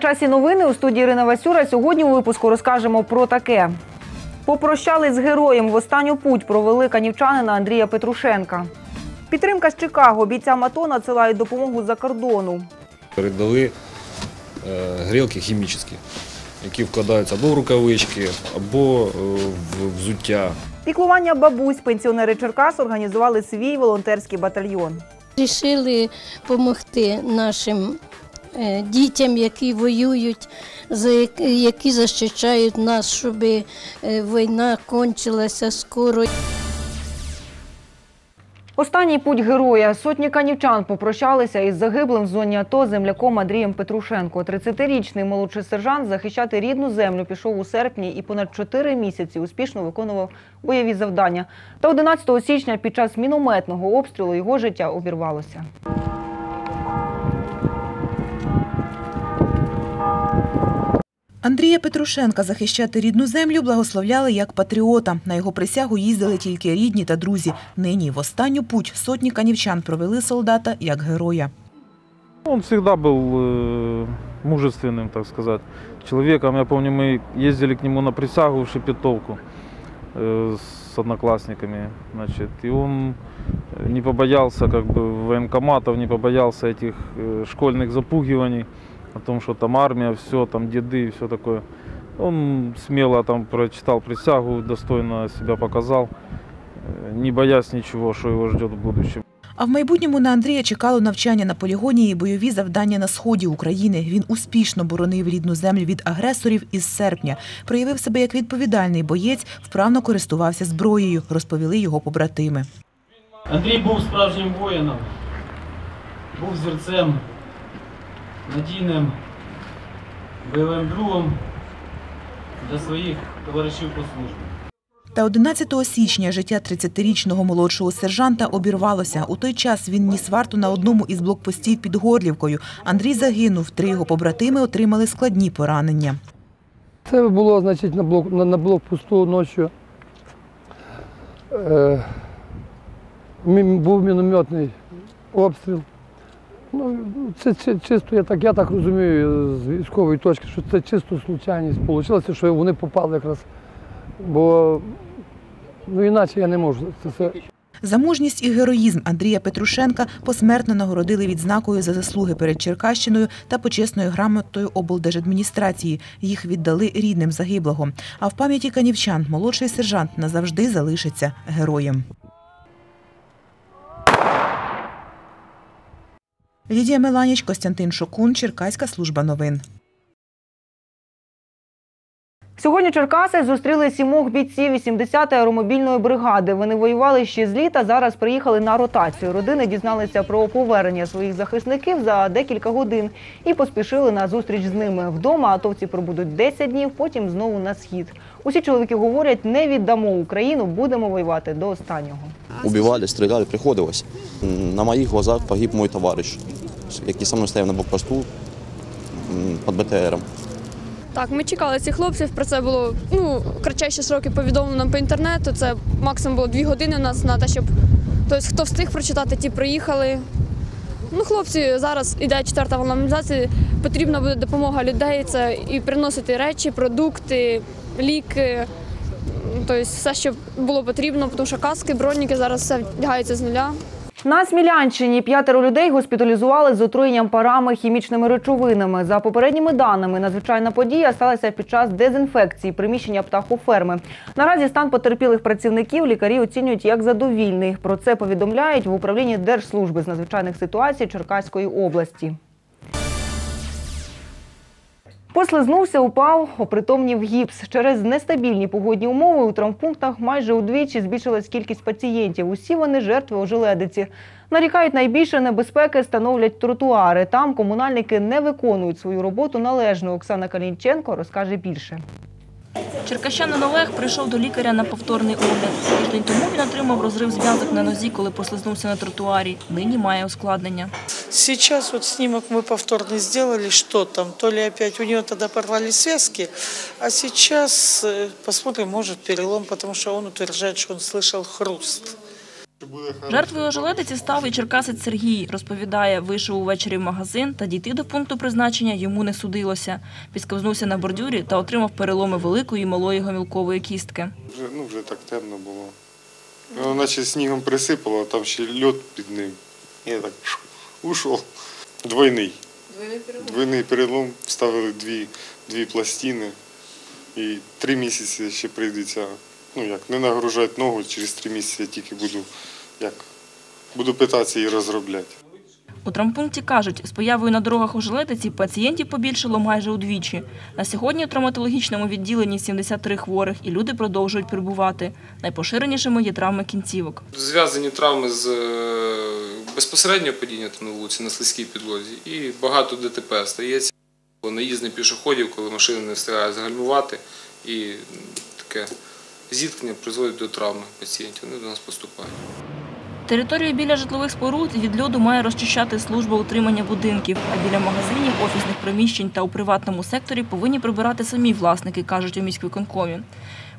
Часі новини у студії Ірина Васюра. Сьогодні у випуску розкажемо про таке. Попрощались з героєм в останню путь провели канівчанина Андрія Петрушенка. Підтримка з Чикаго бійцям АТО надсилають допомогу за кордону. передали е, грілки хімічні, які вкладаються або в рукавички, або е, в взуття. Піклування бабусь пенсіонери Черкас організували свій волонтерський батальйон. Рішили допомогти нашим дітям, які воюють, які захищають нас, щоб е, війна кончилася скоро. Останній путь героя. Сотні канівчан попрощалися із загиблим в зоні АТО земляком Андрієм Петрушенко. 30-річний молодший сержант захищати рідну землю пішов у серпні і понад 4 місяці успішно виконував бойові завдання. Та 11 січня під час мінометного обстрілу його життя обірвалося. Андрія Петрушенка захищати рідну землю благословляли як патріота. На його присягу їздили тільки рідні та друзі. Нині в останню путь сотні канівчан провели солдата як героя. Он всегда был э, мужественным, так сказать, человеком. Я помню, мы ездили к нему на присягу в Шепетовку э, с одноклассниками, значит, и он не побоялся как бы военкоматов, не побоялся этих э, школьных запугиваний о том, что там армия, все, там деды и все такое. Он смело там прочитал присягу, достойно себя показал, э, не боясь ничего, что его ждет в будущем. А в майбутньому на Андрія чекало навчання на полігоні і бойові завдання на сході України. Він успішно боронив рідну землю від агресорів із серпня. Проявив себе як відповідальний боєць, вправно користувався зброєю, розповіли його побратими. Андрій був справжнім воїном, був зірцем, надійним бойовим другом для своїх товаришів по службі. Та 11 січня життя 30-річного молодшого сержанта обірвалося. У той час він ніс варту на одному із блокпостів під Горлівкою. Андрій загинув. Три його побратими отримали складні поранення. Це було, значить, на блок, на, на блокпосту ночі. Е, був мінометний обстріл. Ну, це, чи- чисто, я так, я так розумію з військової точки, що це чисто случайність. Получилося, що вони попали якраз. Бо ну, іначе я не можу. Це, це, За мужність і героїзм Андрія Петрушенка посмертно нагородили відзнакою за заслуги перед Черкащиною та почесною грамотою облдержадміністрації. Їх віддали рідним загиблого. А в пам'яті канівчан молодший сержант назавжди залишиться героєм. Лідія Меланіч, Костянтин Шокун, Черкаська служба новин. Сьогодні Черкаси зустріли сімох бійців 80-ї аеромобільної бригади. Вони воювали ще з літа, зараз приїхали на ротацію. Родини дізналися про повернення своїх захисників за декілька годин і поспішили на зустріч з ними. Вдома атовці пробудуть 10 днів, потім знову на схід. Усі чоловіки говорять, не віддамо Україну, будемо воювати до останнього. Убивали, стреляли, приходилось. На моих глазах погиб мой товарищ, со мною стояв на блокпосту під БТРом. Так, ми чекали цих хлопців. Про це було ну кратчайші сроки повідомлено по інтернету. Це максимум було дві години у нас на те, щоб тобто, хто встиг прочитати, ті приїхали. Ну, хлопці, зараз іде четверта волна Потрібна буде допомога людей. Це і приносити речі, продукти, ліки. Тобто все, що було потрібно, тому що каски, броніки зараз все вдягається з нуля. На Смілянщині п'ятеро людей госпіталізували з отруєнням парами хімічними речовинами. За попередніми даними, надзвичайна подія сталася під час дезінфекції приміщення птахоферми. Наразі стан потерпілих працівників лікарі оцінюють як задовільний. Про це повідомляють в управлінні Держслужби з надзвичайних ситуацій Черкаської області. Послизнувся, упав, опритомнів гіпс. Через нестабільні погодні умови у травмпунктах майже удвічі збільшилась кількість пацієнтів. Усі вони жертви ожеледиці. Нарікають, найбільше небезпеки становлять тротуари. Там комунальники не виконують свою роботу належно. Оксана Калінченко розкаже більше. Черкащанин Олег прийшов до лікаря на повторний огляд. Тиждень тому він отримав розрив зв'язок на нозі, коли послизнувся на тротуарі. Нині має ускладнення. Сейчас вот снимок мы повторный сделали, что там, то ли опять у нее тогда порвали связки, а сейчас э, посмотрим, может перелом, потому что он утверждает, что он слышал хруст. Жертвою ожеледиці став і черкасець Сергій. Розповідає, вийшов увечері в магазин та дійти до пункту призначення йому не судилося. Підсковзнувся на бордюрі та отримав переломи великої і малої гомілкової кістки. Вже, ну, вже так темно було. Воно наче снігом присипало, а там ще льод під ним. Я так ушов. Двойний. Двойний перелом. Вставили дві, дві пластини. І три місяці ще прийдеться, ну як, не нагружати ногу, через три місяці я тільки буду, як, буду питатися її розробляти. У травмпункті кажуть, з появою на дорогах ожеледиці пацієнтів побільшало майже удвічі. На сьогодні у травматологічному відділенні 73 хворих і люди продовжують перебувати. Найпоширенішими є травми кінцівок. Зв'язані травми з е, безпосереднього падіння там на вулиці на слизькій підлозі і багато ДТП стається. Наїзд пішоходів, коли машина не встигає загальмувати, і таке зіткнення призводить до травми пацієнтів. Вони до нас поступають. Територію біля житлових споруд від льоду має розчищати служба утримання будинків, а біля магазинів, офісних приміщень та у приватному секторі повинні прибирати самі власники, кажуть у міськвиконкомі.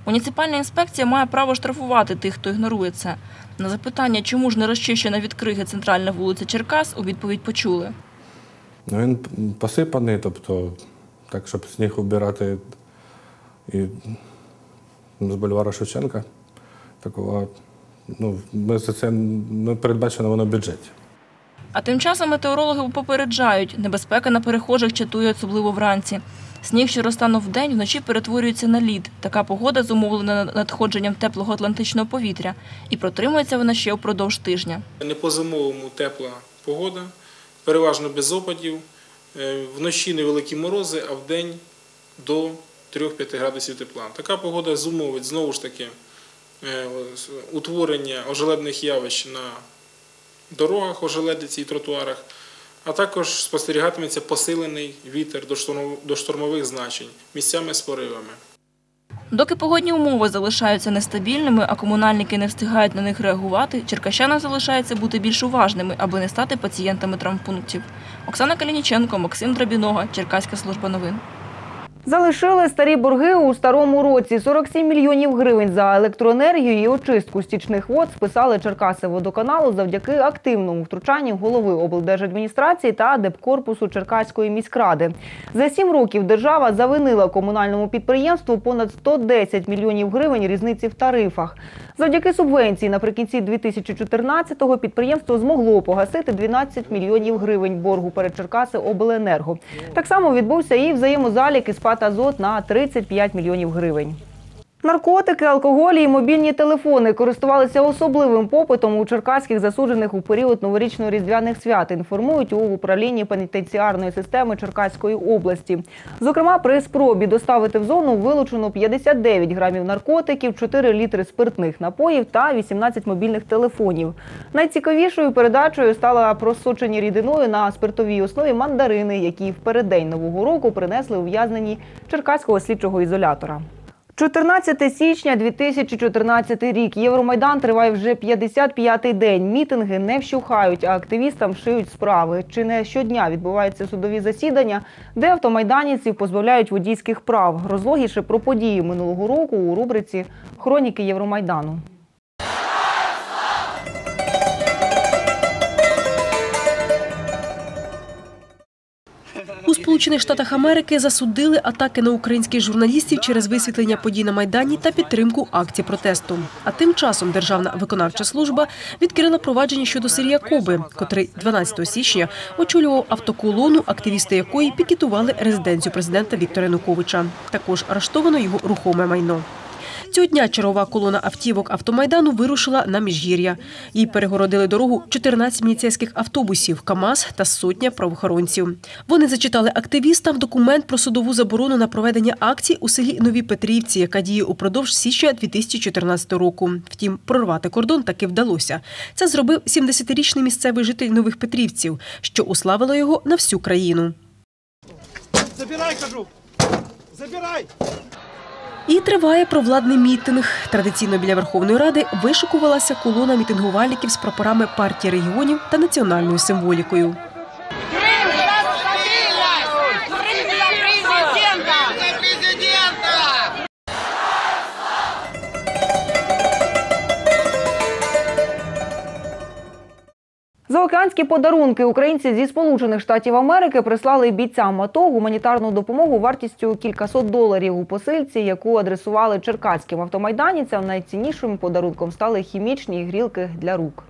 Муніципальна інспекція має право штрафувати тих, хто ігнорує це. На запитання, чому ж не розчищена від криги центральна вулиця Черкас, у відповідь почули. Ну, він посипаний, тобто так, щоб сніг убирати і з бульвара Шевченка. Такого, ну, ми за це не передбачено воно в бюджеті. А тим часом метеорологи попереджають, небезпека на перехожих чатує особливо вранці. Сніг, що розтанув вдень, вночі перетворюється на лід. Така погода зумовлена надходженням теплого атлантичного повітря. І протримується вона ще впродовж тижня. Не по зимовому тепла погода, переважно без опадів. Е, Вночі невеликі морози, а вдень до 3-5 градусів тепла. Така погода зумовить знову ж таки е, утворення ожеледних явищ на дорогах, ожеледиці і тротуарах, а також спостерігатиметься посилений вітер до штормов- до штормових значень місцями з поривами. Доки погодні умови залишаються нестабільними, а комунальники не встигають на них реагувати, черкащанам залишається бути більш уважними, аби не стати пацієнтами травмпунктів. Оксана Калініченко, Максим Драбінога, Черкаська служба новин. Залишили старі борги у старому році. 47 мільйонів гривень за електроенергію і очистку стічних вод списали Черкаси водоканалу завдяки активному втручанню голови облдержадміністрації та депкорпусу Черкаської міськради. За сім років держава завинила комунальному підприємству понад 110 мільйонів гривень різниці в тарифах. Завдяки субвенції наприкінці 2014-го підприємство змогло погасити 12 мільйонів гривень боргу перед Черкаси обленерго. Так само відбувся і взаємозалік із ПАТ «Азот» на 35 мільйонів гривень. Наркотики, алкоголі і мобільні телефони користувалися особливим попитом у черкаських засуджених у період новорічно-різдвяних свят, інформують у управлінні пенітенціарної системи Черкаської області. Зокрема, при спробі доставити в зону вилучено 59 грамів наркотиків, 4 літри спиртних напоїв та 18 мобільних телефонів. Найцікавішою передачею стала просочені рідиною на спиртовій основі мандарини, які в переддень нового року принесли ув'язнені черкаського слідчого ізолятора. 14 січня 2014 рік. Євромайдан триває вже 55-й день. Мітинги не вщухають, а активістам шиють справи. Чи не щодня відбуваються судові засідання, де автомайданівців позбавляють водійських прав. Розлогіше про події минулого року у рубриці Хроніки Євромайдану. Сполучених Штатах Америки засудили атаки на українських журналістів через висвітлення подій на Майдані та підтримку акцій протесту. А тим часом Державна виконавча служба відкрила провадження щодо Сергія Коби, котрий 12 січня очолював автоколону, активісти якої пікетували резиденцію президента Віктора Януковича. Також арештовано його рухоме майно. Цього дня чергова колона автівок автомайдану вирушила на міжгір'я. Їй перегородили дорогу 14 міліцейських автобусів, КАМАЗ та сотня правоохоронців. Вони зачитали активістам документ про судову заборону на проведення акцій у селі Нові Петрівці, яка діє упродовж січня 2014 року. Втім, прорвати кордон таки вдалося. Це зробив 70-річний місцевий житель Нових Петрівців, що уславило його на всю країну. Забирай, кажу! Забирай! І триває провладний мітинг. Традиційно біля Верховної Ради вишикувалася колона мітингувальників з прапорами партії регіонів та національною символікою. Заокеанські подарунки українці зі Сполучених Штатів Америки прислали бійцям АТО гуманітарну допомогу вартістю кількасот доларів у посильці, яку адресували черкаським автомайданівцям. Найціннішим подарунком стали хімічні грілки для рук.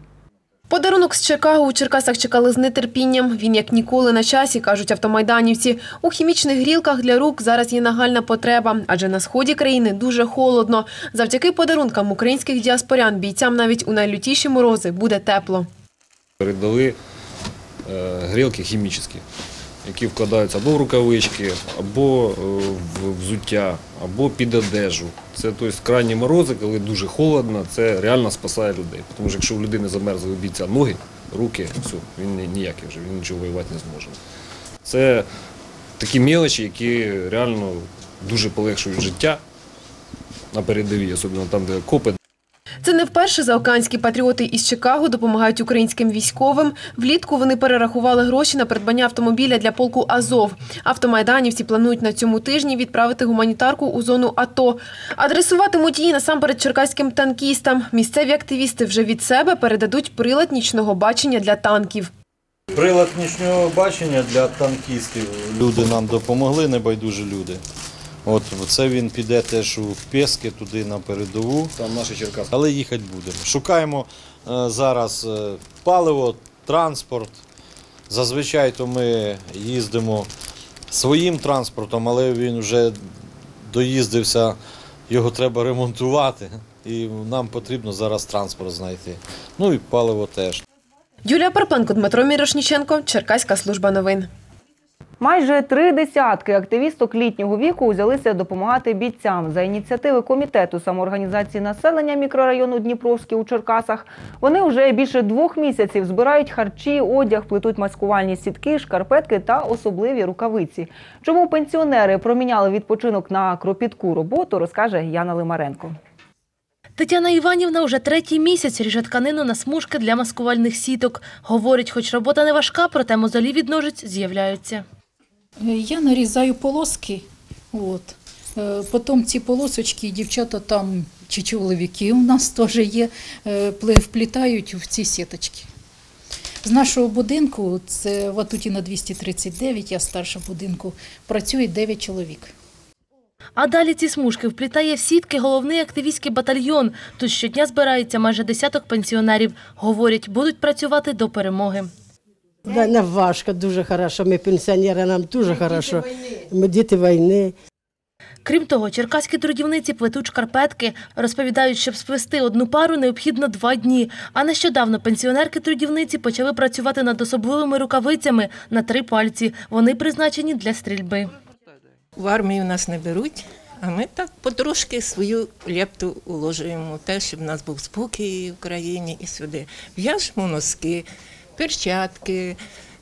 Подарунок з Чикаго у Черкасах чекали з нетерпінням. Він як ніколи на часі, кажуть автомайданівці. У хімічних грілках для рук зараз є нагальна потреба, адже на сході країни дуже холодно. Завдяки подарункам українських діаспорян бійцям навіть у найлютіші морози буде тепло. Передали е, грілки хімічні, які вкладаються або в рукавички, або е, в взуття, або під одежу. Це тобто, крайні морози, коли дуже холодно, це реально спасає людей. Тому що якщо у людини замерзли бійця ноги, руки, все, він ніякий вже, він нічого воювати не зможе. Це такі мелочі, які реально дуже полегшують життя на передовій, особливо там, де копи. Це не вперше заокеанські патріоти із Чикаго допомагають українським військовим. Влітку вони перерахували гроші на придбання автомобіля для полку Азов. Автомайданівці планують на цьому тижні відправити гуманітарку у зону АТО. Адресуватимуть її насамперед черкаським танкістам. Місцеві активісти вже від себе передадуть прилад нічного бачення для танків. Прилад нічного бачення для танкістів. Люди нам допомогли, небайдужі люди. От це він піде теж у Пески, туди на передову. Там наші Черкаси. Але їхати будемо. Шукаємо е, зараз е, паливо, транспорт. Зазвичай то ми їздимо своїм транспортом, але він вже доїздився, його треба ремонтувати. І нам потрібно зараз транспорт знайти. Ну і паливо теж. Юлія Парпенко, Дмитро Мірошніченко, Черкаська служба новин. Майже три десятки активісток літнього віку взялися допомагати бійцям за ініціативи комітету самоорганізації населення мікрорайону Дніпровський у Черкасах. Вони вже більше двох місяців збирають харчі, одяг, плетуть маскувальні сітки, шкарпетки та особливі рукавиці. Чому пенсіонери проміняли відпочинок на кропітку роботу, розкаже Яна Лимаренко. Тетяна Іванівна уже третій місяць ріже тканину на смужки для маскувальних сіток. Говорить, хоч робота не важка, проте мозолі від ножиць з'являються. Я нарізаю полоски, от. Е, Потім ці полосочки дівчата там, чи чоловіки у нас теж є, е, вплітають в ці сіточки. З нашого будинку, це Ватутіна 239, я старша будинку, працює 9 чоловік. А далі ці смужки вплітає в сітки головний активістський батальйон. Тут щодня збирається майже десяток пенсіонерів. Говорять, будуть працювати до перемоги. Да, Нам важко, дуже хорошо. Ми пенсіонери, нам дуже хорошо. Ми діти війни. Крім того, черкаські трудівниці плетуть шкарпетки. Розповідають, щоб сплести одну пару необхідно два дні. А нещодавно пенсіонерки-трудівниці почали працювати над особливими рукавицями на три пальці. Вони призначені для стрільби. В армію нас не беруть, а ми так потрошки свою лепту уложуємо, те, щоб в нас був спокій в країні і сюди. В'яжемо носки, перчатки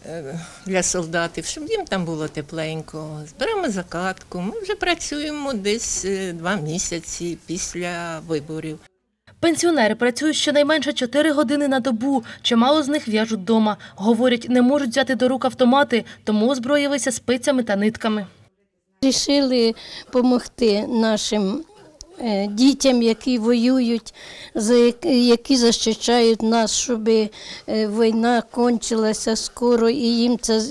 е, для солдатів, щоб їм там було тепленько. Зберемо закатку. Ми вже працюємо десь е, два місяці після виборів. Пенсіонери працюють щонайменше 4 години на добу. Чимало з них в'яжуть дома. Говорять, не можуть взяти до рук автомати, тому озброїлися спицями та нитками. Рішили допомогти нашим дітям, які воюють, які захищають нас, щоб е, війна кончилася скоро, і їм це,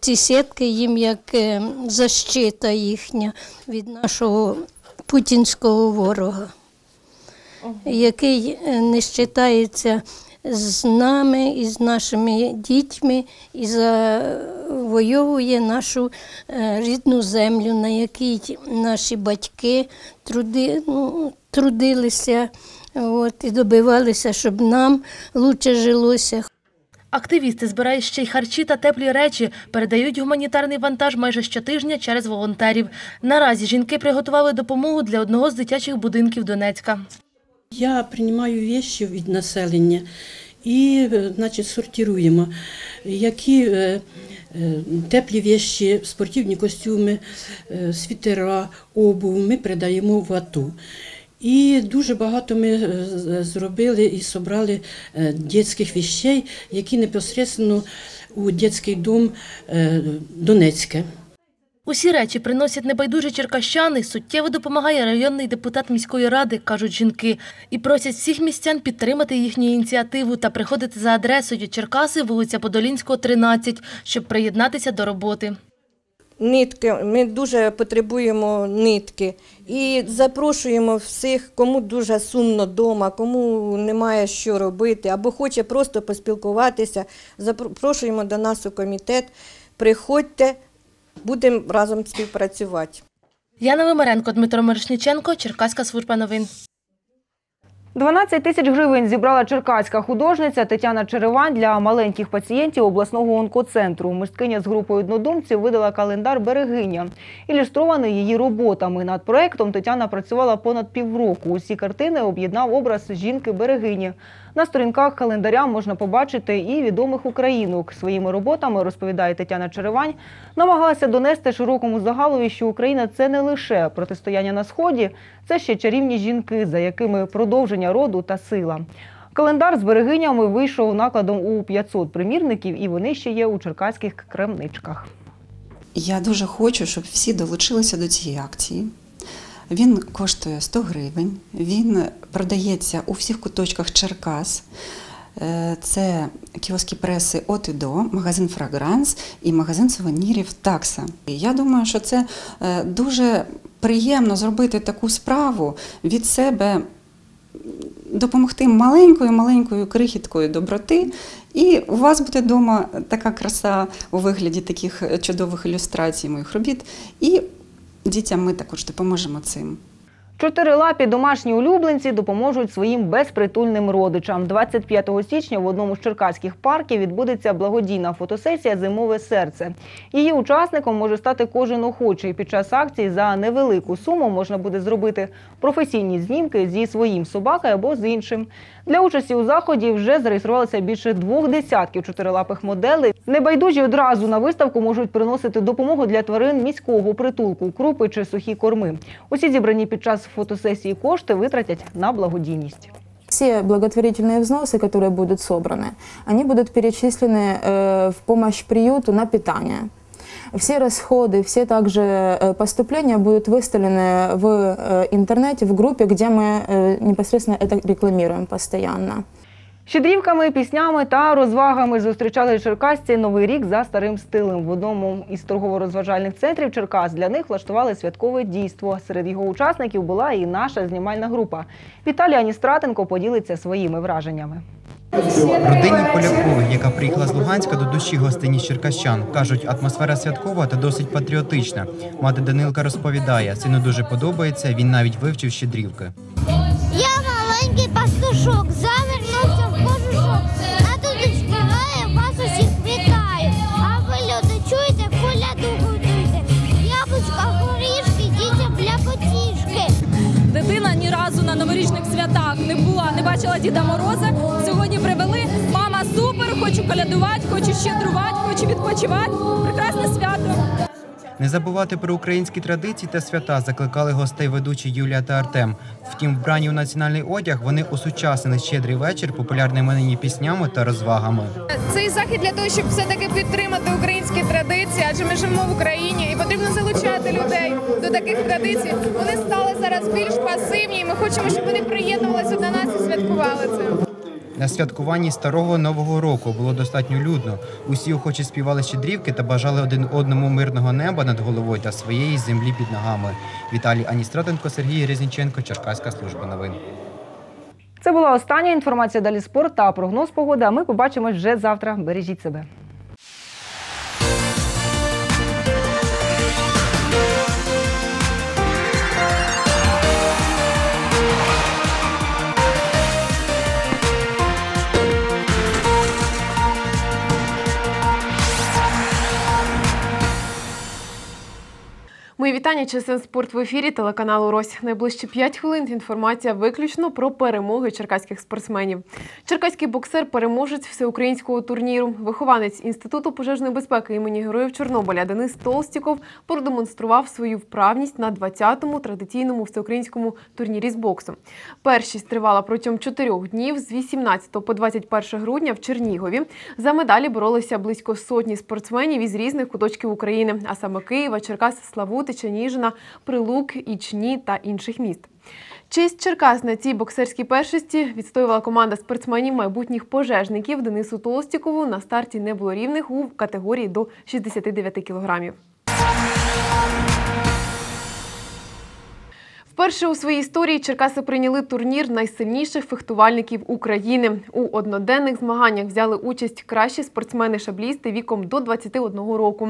ці сітки їм як е, защита їхня від нашого путінського ворога, який е, не вважається з нами і з нашими дітьми і завойовує нашу е, рідну землю, на якій наші батьки труди, ну, трудилися от, і добивалися, щоб нам краще жилося. Активісти збирають ще й харчі та теплі речі, передають гуманітарний вантаж майже щотижня через волонтерів. Наразі жінки приготували допомогу для одного з дитячих будинків Донецька. Я приймаю вещи від населення і е, значить, сортуємо, які е, е, теплі вещи, спортивні костюми, світера, обув ми передаємо в АТО. І дуже багато ми зробили і зібрали дитячих вещей, які непосередньо у дитячий дом Донецьке. Усі речі приносять небайдужі черкащани. Суттєво допомагає районний депутат міської ради, кажуть жінки, і просять всіх містян підтримати їхню ініціативу та приходити за адресою Черкаси, вулиця Подолінського, 13, щоб приєднатися до роботи. Нитки, ми дуже потребуємо нитки і запрошуємо всіх, кому дуже сумно вдома, кому немає що робити, або хоче просто поспілкуватися. Запрошуємо до нас у комітет. Приходьте, будемо разом співпрацювати. Яна Вимаренко, Дмитро Мирошниченко, Черкаська служба новин. 12 тисяч гривень зібрала черкаська художниця Тетяна Черевань для маленьких пацієнтів обласного онкоцентру. Мисткиня з групою однодумців видала календар «Берегиня», ілюстрований її роботами. Над проектом Тетяна працювала понад півроку. Усі картини об'єднав образ жінки-берегині. На сторінках календаря можна побачити і відомих українок. Своїми роботами, розповідає Тетяна Черевань, намагалася донести широкому загалові, що Україна – це не лише протистояння на Сході, це ще чарівні жінки, за якими продовження роду та сила. Календар з берегинями вийшов накладом у 500 примірників, і вони ще є у черкаських крамничках. Я дуже хочу, щоб всі долучилися до цієї акції. Він коштує 100 гривень, він продається у всіх куточках Черкас. Е, Це кіоски преси от і до, магазин Фрагранс і магазин сувенірів Такса. Я думаю, що це е, дуже приємно зробити таку справу від себе, допомогти маленькою, маленькою крихіткою доброти. І у вас буде вдома така краса у вигляді таких чудових ілюстрацій моїх робіт. І дітям ми також допоможемо цим. Чотирилапі домашні улюбленці допоможуть своїм безпритульним родичам. 25 січня в одному з черкаських парків відбудеться благодійна фотосесія Зимове серце. Її учасником може стати кожен охочий. Під час акції за невелику суму можна буде зробити професійні знімки зі своїм собакою або з іншим. Для участі у заході вже зареєструвалося більше двох десятків чотирилапих моделей. Небайдужі одразу на виставку можуть приносити допомогу для тварин міського притулку, крупи чи сухі корми. Усі зібрані під час фотосесії кошти витратять на благодійність. Все благотворительные взносы, которые будут собраны, они будут перечислены э, в помощь приюту на питание. Все расходы, все также э, поступления будут выставлены в э, интернете, в группе, где мы э, непосредственно это рекламируем постоянно. Щедрівками, піснями та розвагами зустрічали черкасці новий рік за старим стилем. В одному із торгово-розважальних центрів Черкас для них влаштували святкове дійство. Серед його учасників була і наша знімальна група. Віталій Аністратенко поділиться своїми враженнями. Родині Полякових, яка приїхала з Луганська до душі гостині черкащан, кажуть, атмосфера святкова та досить патріотична. Мати Данилка розповідає, сину дуже подобається. Він навіть вивчив щедрівки. Я маленький пастушок, завернувся в кожушок. На дудочки граю, вас усіх вітаю. А ви, люди, чуєте, коляду готуйте. Яблучка, горішки, дітям для потішки. Дитина ні разу на новорічних святах не була, не бачила Діда Мороза. Колядувати, хочу щедрувати, хочу відпочивати. Прекрасне свято. Не забувати про українські традиції та свята закликали гостей ведучі Юлія та Артем. Втім, вбрані у національний одяг вони осучаснили щедрий вечір популярними нині піснями та розвагами. Цей захід для того, щоб все таки підтримати українські традиції, адже ми живемо в Україні і потрібно залучати людей до таких традицій. Вони стали зараз більш пасивні. і Ми хочемо, щоб вони приєднувалися до нас і святкували це. На святкуванні старого нового року було достатньо людно. Усі охочі співали щедрівки та бажали один одному мирного неба над головою та своєї землі під ногами. Віталій Аністратенко, Сергій Резніченко, Черкаська служба новин. Це була остання інформація. Далі спорт та прогноз погоди. А ми побачимось вже завтра. Бережіть себе. Мої вітання. Чесен спорт в ефірі телеканалу Рось. Найближчі 5 хвилин інформація виключно про перемоги черкаських спортсменів. Черкаський боксер переможець всеукраїнського турніру. Вихованець інституту пожежної безпеки імені Героїв Чорнобиля Денис Толстіков продемонстрував свою вправність на 20-му традиційному всеукраїнському турнірі з боксу. Першість тривала протягом 4 днів з 18 по 21 грудня в Чернігові. За медалі боролися близько сотні спортсменів із різних куточків України, а саме Києва, Черкас, Славути, Черніжина, Прилук, Ічні та інших міст. Честь Черкас на цій боксерській першості відстоювала команда спортсменів майбутніх пожежників Денису Толстікову. На старті не було рівних у категорії до 69 кілограмів. Вперше у своїй історії Черкаси прийняли турнір найсильніших фехтувальників України. У одноденних змаганнях взяли участь кращі спортсмени-шаблісти віком до 21 року.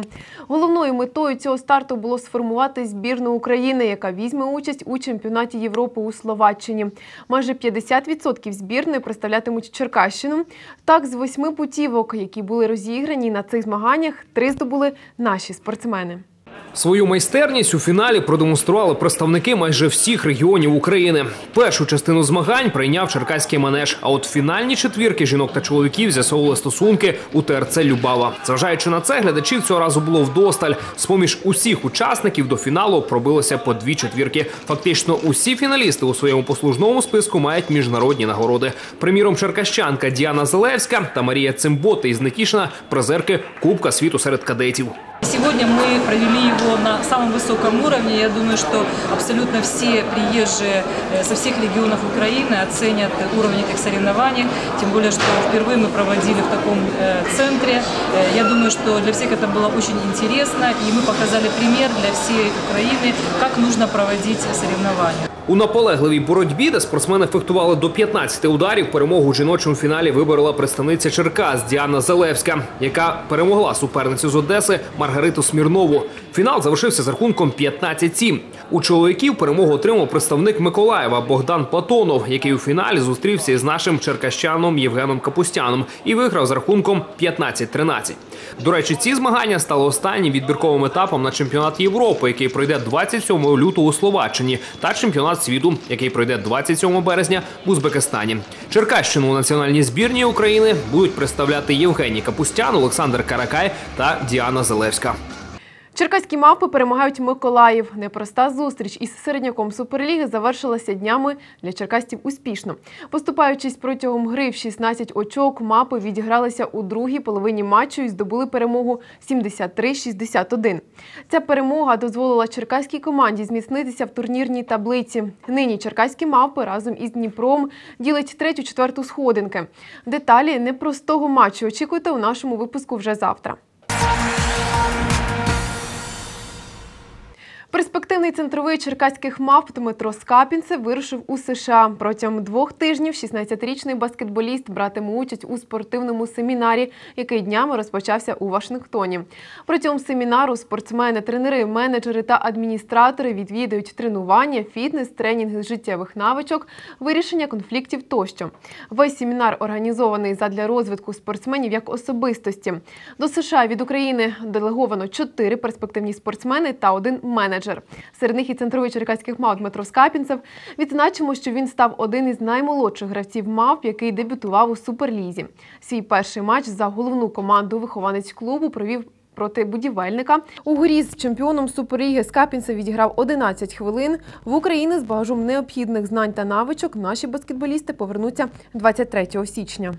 Головною метою цього старту було сформувати збірну України, яка візьме участь у чемпіонаті Європи у Словаччині. Майже 50% збірної представлятимуть Черкащину. Так, з восьми путівок, які були розіграні на цих змаганнях, три здобули наші спортсмени. Свою майстерність у фіналі продемонстрували представники майже всіх регіонів України. Першу частину змагань прийняв черкаський манеж. А от фінальні четвірки жінок та чоловіків з'ясовували стосунки у ТРЦ Любава. Зважаючи на це, глядачів цього разу було вдосталь. З поміж усіх учасників до фіналу пробилося по дві четвірки. Фактично, усі фіналісти у своєму послужному списку мають міжнародні нагороди. Приміром, черкащанка Діана Зелевська та Марія Цимбота із Нетішина – призерки Кубка світу серед кадетів. Сегодня мы провели его на самом высоком уровне. Я думаю, что абсолютно все приезжие э, со всех регионов Украины оценят уровень этих соревнований. Тем более, что впервые мы проводили в таком э, центре. Э, Я думаю, что для всех это было очень интересно. И мы показали пример для всей Украины, как нужно проводить соревнования. У наполегливій боротьбі, де спортсмени фехтували до 15 ударів, перемогу у жіночому фіналі виборола представниця Черкас Діана Залевська, яка перемогла суперницю з Одеси Маргариту Смірнову. Фінал завершився з рахунком 15-7. У чоловіків перемогу отримав представник Миколаєва Богдан Платонов, який у фіналі зустрівся із нашим черкащаном Євгеном Капустяном і виграв з рахунком 15-13. До речі, ці змагання стали останнім відбірковим етапом на чемпіонат Європи, який пройде 27 лютого у Словаччині, та чемпіонат світу, який пройде 27 березня в Узбекистані. Черкащину у національній збірні України будуть представляти Євгеній Капустян, Олександр Каракай та Діана Зелевська. Черкаські мавпи перемагають Миколаїв. Непроста зустріч із середняком Суперліги завершилася днями для черкастів успішно. Поступаючись протягом гри в 16 очок, мапи відігралися у другій половині матчу і здобули перемогу 73-61. Ця перемога дозволила черкаській команді зміцнитися в турнірній таблиці. Нині черкаські мавпи разом із Дніпром ділить третю-четверту сходинки. Деталі непростого матчу очікуйте у нашому випуску вже завтра. Перспективний центровий черкаських мавп Дмитро Скапінцев вирушив у США. Протягом двох тижнів 16-річний баскетболіст братиме участь у спортивному семінарі, який днями розпочався у Вашингтоні. Протягом семінару спортсмени, тренери, менеджери та адміністратори відвідають тренування, фітнес, тренінги життєвих навичок, вирішення конфліктів тощо. Весь семінар організований задля розвитку спортсменів як особистості. До США від України делеговано чотири перспективні спортсмени та один менеджер. Серед них і центровий черкаських мав Дмитро Скапінцев. Відзначимо, що він став один із наймолодших гравців мавп, який дебютував у суперлізі. Свій перший матч за головну команду вихованець клубу провів. Проти будівельника у горі з чемпіоном Суперліги Скапінцев відіграв 11 хвилин. В Україні з багажом необхідних знань та навичок наші баскетболісти повернуться 23 січня.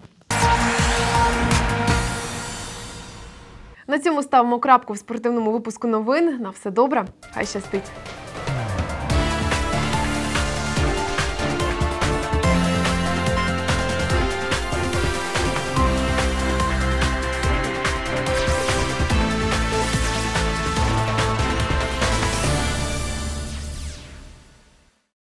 На цьому ставимо крапку в спортивному випуску новин. На все добре. Хай щастить.